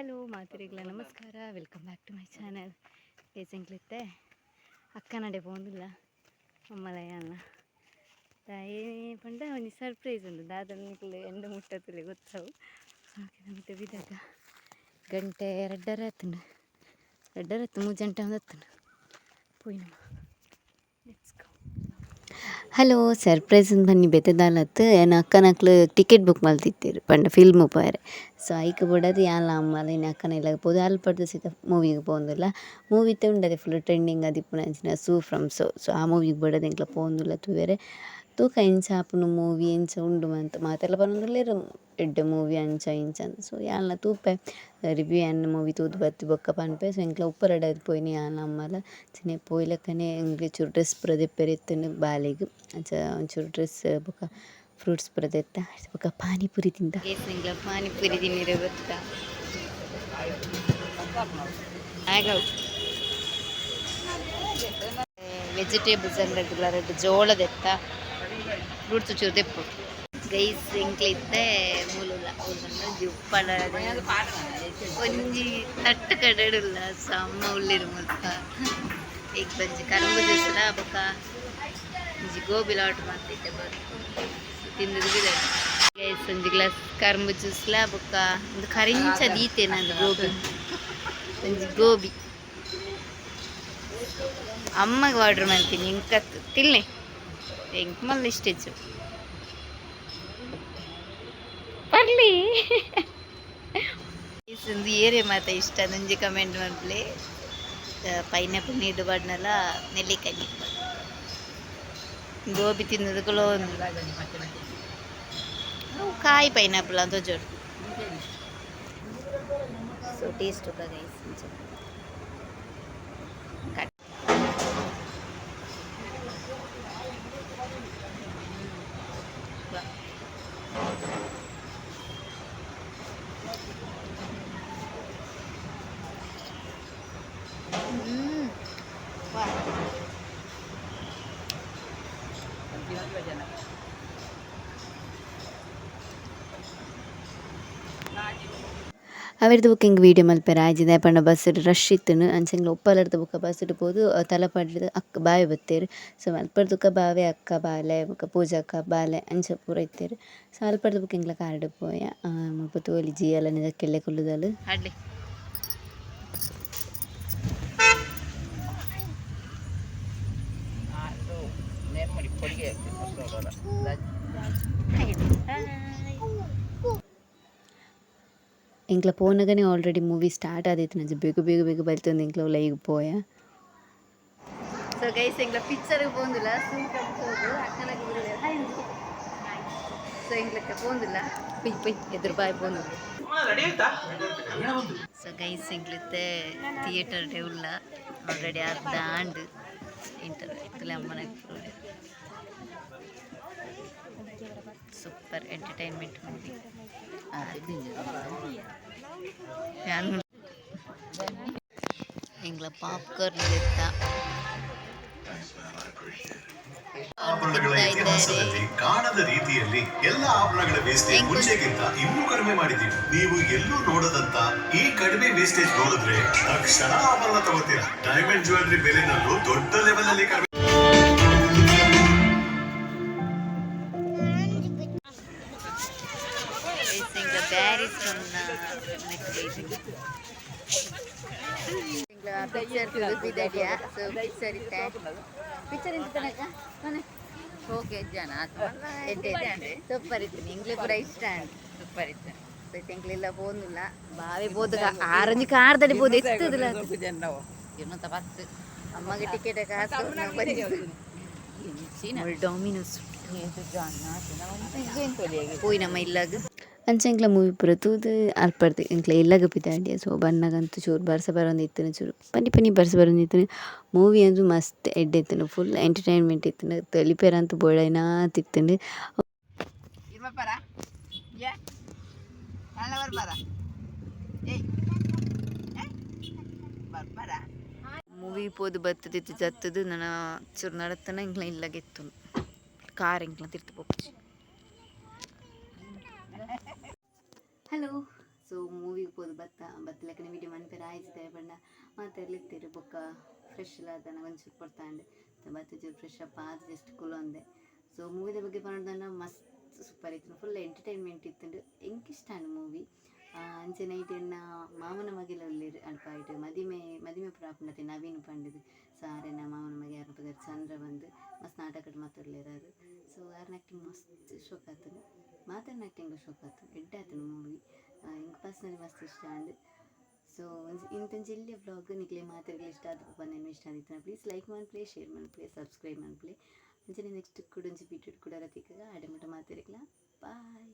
Hello ಮಾತಿರಿಗಳ ನಮಸ್ಕಾರ. Welcome back to my channel ಏಸಂಕ್ಲಿತ್ತೆ ಅಕ್ಕ ನಡೆ ಬಂದಿಲ್ಲ. ಅಮ್ಮಲಯ ಅಲ್ಲ ತಾಯಿ ಪಂಡ ಒಂದು ಸರ್ಪ್ರೈಸ್ ಉಂಡು ದಾದನ ನಿಕ್ಲು ಎಂಡ ಮುಟ್ಟತ್ತಲೆ ಗೊತ್ತಾವು. ಬಿದಾಗ ಗಂಟೆ ಎರಡರ ಹತ್ತು ಎರಡರ ಹತ್ತು ಮೂರು ಗಂಟೆ ಒಂದು ಹತ್ತು ಗೋ ಹಲೋ ಸರ್ಪ್ರೈಸ್ ಬನ್ನಿ ಬೆತ್ತದಾಲತ್ತು ಏನು ಅಕ್ಕನಕ್ಲು ಟಿಕೆಟ್ ಬುಕ್ ಮಲ್ತಿತ್ತೇರು ಪಂಡ ಫಿಲ್ಮ್ ಪೋಯರೆ ಸೊ ಐಕ್ ಬುಡದು ಯಾಲ ಅಮ್ಮಲ ಇನ್ನು ಅಕ್ಕನ ಇಲ್ಲ ಪೋದು ಅಲ್ಲಿ ಪಡ್ದು ಸೀತ ಮೂವಿಗೆ ಪೋಂದುಲ್ಲ ಮೂವಿ ಉಂಡದೆ ಫುಲ್ ಟ್ರೆಂಡಿಂಗ್ ಅದಿಪ್ಪುನ ಅಂಚಿನ ಸೂ ಫ್ರಮ್ ಸೊ ಸೊ ಆ ಮೂವಿಗೆ ಬಡದು ಎಂಕ್ಲ ಪೋಂದುಲ್ಲ ತೂವೆರೆ ತೂಕ ಇಂಚ ಆಪುನ ಮೂವಿ ಇಂಚ ಉಂಡು ಮಂತ್ ಮಾತೆಲ್ಲ ಬರೋದಿಲ್ಲೇರು ಎಡ್ಡೆ ಮೂವಿ ಅಂಚ ಇಂಚ ಅಂತ ಸೊ ಯಾಲ್ನ ತೂಪೆ ರಿವ್ಯೂ ಎನ್ನ ಮೂವಿ ತೂದು ಬತ್ತಿ ಬೊಕ್ಕ ಪನ್ಪೆ ಸೊ ಎಂಕ್ಲ ಉಪ್ಪರಡದು ಪೋಯಿನಿ ಯಾಲ ಅಮ್ಮಲ ಚಿನ್ನ ಪೋಯ್ಲಕ್ಕನೆ ಎಂಕ್ಲೆ ಚೂರು ಡ್ರೆಸ್ ಪೂರ ದೆಪ್ಪರೆ ಎತ್ತುಂಡು ಬಾಲೆಗ್ ಅಂಚ ಒಂಚೂರು ಡ್ರೆಸ್ ಬೊಕ ಫ್ರೂಟ್ಸ್ ಪೂರ ದೆತ್ತ ಬೊಕ ಪಾನಿಪುರಿ ತಿಂದ ಎಂಕ್ಲ ಪಾನಿಪುರಿ ತಿನ್ನಿರೆ ಗೊತ್ತಾ ಆಗವು ವೆಜಿಟೇಬಲ್ಸ್ ಅಂಗಡಿಗಳ ರೆಡ್ ಜೋಳದೆತ್ತ ಫ್ರೂಟ್ಸ್ ಚೂರು ತೆಪ್ಪು ಗೈಸ್ ಎಂಕ್ಲಿತ್ತೆ ಮೂಲುಲ ಒಂಜಿ ಉಪ್ಪಳ ಒಂಜಿ ತಟ್ಟು ಕಡಡುಲ್ಲ, ಸಮ್ಮ ಉಳ್ಳಿರು ಮುಲ್ಪ ಈಗ ಬಂಜಿ ಕರಂಬು ಜ್ಯೂಸ್ಲ ಬೊಕ ಒಂಜಿ ಗೋಬಿ ಲಾಟ್ ಮಾಡ್ತಿದ್ದೆ ಬರ್ತು ತಿಂದದ್ದು ಬಿಡ ಗೈಸ್, ಒಂಜಿ ಗ್ಲಾಸ್ ಕರಂಬು ಜ್ಯೂಸ್ಲ ಬೊಕ ಒಂದು ಕರಿಂಚ ದೀತೆ ನಂದು ಗೋಬಿ. ಒಂಜಿ ಗೋಬಿ. ಅಮ್ಮಗೆ ಆರ್ಡ್ರ್ ಮಾಡ್ತೀನಿ ಇಂಕ ತಿನ್ನಿ. ಎಂಕ್ ಮಲ್ಲ ಇಷ್ಟೆಚ್ಚು ಬರ್ಲಿ ಒಂದು ಏರೆ ಮಾತ ಇಷ್ಟ ನಂಜಿ ಕಮೆಂಟ್ ಮಾಡ್ಲಿ ಪೈನಾಪಲ್ ನೀಡು ಬಣ್ಣಲ್ಲ ನೆಲ್ಲಿಕಾಯಿ ನೀಡು ಬಣ್ಣ ಗೋಬಿ ತಿನ್ನೋದಕ್ಕೂ ಒಂದು ಅವು ಕಾಯಿ ಪೈನಾಪಲ್ ಅಂತ ಜೋರು so taste guys cut book ಹಿಂಗೆ ವೀಡಿಯೋ ಮಲ್ಪೆರ ಆಯ್ಜಿದೆ ಪಂಡ ಬಸ್ ರಶ್ ಇತ್ತುನು. ಅಂಚಂಗ್ಲ ಒಪ್ಪಲರ್ದ ಬುಕ್ಕ ಬಸ್ ಪೋದು. ತಲ ಪಡ್ದು ಅಕ್ಕ ಬಾವೆ ಬತ್ತೇರು. ಸೊ ಮಲ್ಪರ್ದುಕ್ಕ ಬಾವೆ ಅಕ್ಕ ಬಾಲೆ, ಬೊಕ ಪೂಜಾ ಅಕ್ಕ ಬಾಲೆ ಅಂಚ ಪೂರ ಇತ್ತೇರು. ಸೊ ಅಲ್ಪರ್ದ ಬುಕ್ ಹಿಂಗ್ಲ ಕಾರ್ಡ್ ಪೋಯ ಮುಲ್ಪ ತೋಲಿ ಜಿ ಎಲ್ಲ ನಿಜಕ್ಕೆಲ್ಲೆ ಕುಲ್ಲುದಲು ಹಾಡ್ಲಿ. ఇంట్లో పోనగానే ఆల్రెడీ మూవీ స్టార్ట్ ఆదైతే నుంచి ಬೇಗ ಬೇಗ ಬೇಗ ಬಲ್ತೊಂದು ಇಂಕ್ಲ live ಪೋಯ so guys ಇಂಕ್ಲ picture ಪೋಂದುಲ suit ಹೋಗು ಅಕ್ಕನಗೆ ಬಿಡಲೆ ಹಾಯ್ ಸೊ ಇಂಕ್ಲಕ್ಕೆ ಪೋಂದುಲ ಪುಯ್ ಪುಯ್ ಎದುರು ಬಾಯ್ ಪೋಂದು ಸೊ ಗೈಸ್ ಇಂಕ್ಲಿತ್ತೆ ಥಿಯೇಟರ್ ಡೇ ಉಲ್ಲ ಆಲ್ರೆಡಿ ಅರ್ಧ ಆಂಡ್ ಇಂಟರ್ ಇತ್ತಲೆ ಅಮ್ಮನ ಸೂಪರ್ ಎಂಟರ್ಟೈನ್ಮೆಂಟ್ ಮೂವಿ. ಎಂಗ್ಲ ಪಾಪ್ಕಾರ್ನ್ ಇತಿಹಾಸದಲ್ಲಿ ಕಾಣದ ರೀತಿಯಲ್ಲಿ ಎಲ್ಲ ಆಭರಣಗಳ ವೇಸ್ಟೇಜ್ ಮುಂಚೆಗಿಂತ ಇನ್ನೂ ಕಡಿಮೆ ಮಾಡಿದ್ದೀವಿ. ನೀವು ಎಲ್ಲೂ ನೋಡದಂತ ಈ ಕಡಿಮೆ ವೇಸ್ಟೇಜ್ ನೋಡಿದ್ರೆ ತಕ್ಷಣ ಆಭರಣ ತಗೋತೀರಾ. ಡೈಮಂಡ್ ಜ್ಯುವೆಲರಿ ಬೆಲೆನಲ್ಲೂ ದೊಡ್ಡ ಲೆವೆಲ್ ಅಲ್ಲಿ ಕಡಿಮೆ ಇಂಗ್ಲ ಪ್ಯಾರಿಸ್ ಪಿಕ್ಚರ್ ತುಳುಪಿದಡಿಯ ಸೊ ಪಿಕ್ಚರ್ ಇತ್ತೆ ಪಿಕ್ಚರ್ ಎಂತ ತನಕ ಹೋಗಿ ಜನ ಸೂಪರ್ ಇತ್ತು ನಿಂಗ್ಲೆ ಪೂರ ಇಷ್ಟ ಸೂಪರ್ ಇತ್ತು ಎಂಗ್ಲೆಲ್ಲ ಪೋಂದಿಲ್ಲ ಬಾವೆ ಬೋದು ಆರಂಜಿ ಕಾರ್ದಡಿ ಬೋದು ಎತ್ತದಿಲ್ಲ ಇನ್ನೊಂತ ಬಸ್ ಅಮ್ಮಗೆ ಟಿಕೆಟ್ ಕಾಸು ನಾವು ಬಂದಿದ್ದು ಡಾಮಿನೋಸ್ పోయి ನಮ್ಮ ಇಲ್ಲಾಗ ಅಂಚ ಇಂಕ್ಲ ಮೂವಿ ಪೂರ ತೂದು ಅಲ್ಪಡ್ದು ಇಂಕ್ಲ ಇಲ್ಲಾಗ ಪಿದಾಂಡಿಯ ಸೊ ಬಣ್ಣಗಂತೂ ಚೂರು ಬರ್ಸ ಬರೋದು ಇತ್ತನು ಚೂರು. ಪನಿ ಪನಿ ಬರ್ಸ ಬರೋದು ಇತ್ತನು. ಮೂವಿ ಅಂದು ಮಸ್ತ್ ಎಡ್ಡೆ ಇತ್ತನು ಫುಲ್ ಎಂಟರ್ಟೈನ್ಮೆಂಟ್ ಇತ್ತನು. ತಲಿಪೇರಂತೂ ಬೋಳೈನಾ ತಿತ್ತಂಡು ಬರ್ಬಾರ ಏ ಅಲ್ಲ ಬರ್ಬಾರ ಏಯ್. ಬರ್ಬಾರ ಮೂವಿ ಪೋದು ಬತ್ತದಿತ್ತು ಜತ್ತದು ನನ್ನ ಚೂರು ನಡತನ ಇಂಕ್ಲ ಇಲ್ಲಾಗಿತ್ತು ಕಾರ್ ಇಂಕ್ಲ ತಿರ್ತು ಪೋಪುಜಿ ಹಲೋ. ಸೊ ಮೂವಿಗೆ ಹೋದ್ ಬತ್ತ ಬತ್ತಲಕ್ಕನೆ ವಿಡಿಯೋ ಮನ್ಪೇರು ಆಯ್ತದೆ ಬಣ್ಣ ಮಾತಾಡ್ಲಿಕ್ತೀರಿ ಬೊಕ್ಕ. ಫ್ರೆಶ್ ಎಲ್ಲ ಅದನ್ನ ಒಂಚೂರು ಕೊಡ್ತಾಂಡೆ ಬತ್ತ ಚೂರು ಫ್ರೆಶ್ ಅಪ್ ಆದ ಜಸ್ಟ್ ಕುಲೊಂದೆ ಸೊ ಮೂವಿದ ಬಗ್ಗೆ ಪಂಡ ಮಸ್ತ್ ಸೂಪರ್ ಇತ್ತು. ಫುಲ್ ಎಂಟರ್ಟೈನ್ಮೆಂಟ್ ಇತ್ತು ಎಂಕ್ ಇಷ್ಟ ಮೂವಿ ಅಂಚೆ ನೈಟ್ ಎನ್ನ ಮಾಮನ ಮಗಿಲ ಉಳ್ಳೇರು ಅಲ್ಪ ಆಯ್ತು ಮದಿಮೆ ಮದಿಮೆ ಪ್ರಾಪುಂಡತೆ ನವೀನ್ ಪಂಡಿದ್ ಸಾರೆನ ಮಾಮನ ಮಗೆ ಯಾರು ಚಂದ್ರ ಬಂದು ಮಸ್ತ್ ನಾಟಕ ಮಾತಾಡ್ಲೇರು ಅದು ಸೊ ಯಾರನ್ನ ಆ್ಯಕ್ಟಿಂಗ್ ಮಸ್ತ್ ಶೋಕ್ ಆತನು ಮಾತಾಡಿನ ಆ್ಯಕ್ಟಿಂಗ್ ಶೋಕ್ ಆತು ಎಡ್ಡೆ ಆತನು ಮೂವಿ ಹಿಂಗೆ ಪರ್ಸ್ನಲಿ ಮಸ್ತ್ ಇಷ್ಟ ಅಂದು. ಸೊ ಇಂಥ ಜಿಲ್ಲೆ ಬ್ಲಾಗ್ ನಿಕ್ಲೆ ಮಾತಾಡಲಿ ಇಷ್ಟ ಆದ ಬಂದೇನು ಇಷ್ಟ ಆದಿತ್ತು ಪ್ಲೀಸ್ ಲೈಕ್ ಮಾಡಿ ಪ್ಲೇ ಶೇರ್ ಮಾಡಿ ಪ್ಲೇ ಸಬ್ಸ್ಕ್ರೈಬ್ ಮಾಡಿ ಪ್ಲೇ ಅಂಚನೆ ನೆಕ್ಸ್ಟ್ ಕೂಡ ಒಂದು ಬಿಟ್ಟು ಕೂಡ ರತಿಕಾಗ ಆಡೆ ಮಟ್ಟ ಮಾತಾಡಿಕ್ಲ ಬಾಯ್